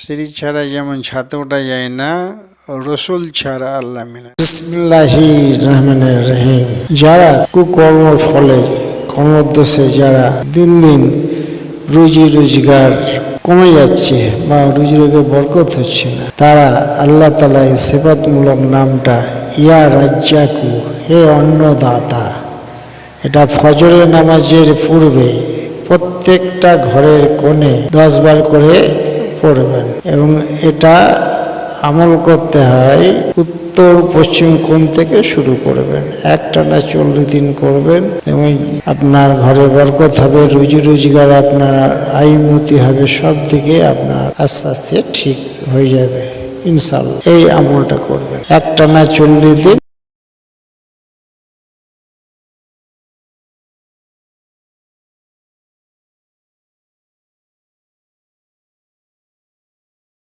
সিঁড়ি ছাড়া যেমন ছাতে ওঠা যায় না রসুল ছাড়া আল্লাহ বিসমিল্লাহি রহমানের রহিম যারা কুকর্মর ফলে কর্মোদ্দেশ্যে যারা দিন দিন রুজি রোজগার কমে যাচ্ছে বা রুজি রোগে বরকত হচ্ছে না। তারা আল্লাহ তালা এই সেবাতমূলক নামটা, ইয়া রাজ্জাকু, হে অন্নদাতা, এটা ফজরের নামাজের পূর্বে প্রত্যেকটা ঘরের কোণে দশ বার করে পড়বেন এবং এটা আমল করতে হয় উত্তর, পশ্চিম কোন থেকে শুরু করবেন। একটানা চল্লিশ দিন করবেন। এবং আপনার ঘরে বরকত হবে, রুজি রোজগার আপনার আয়ুন্নতি হবে, সব দিকে আপনার আস্তে আস্তে ঠিক হয়ে যাবে। ইনশাল্লাহ এই আমলটা করবেন। একটানা চল্লিশ দিন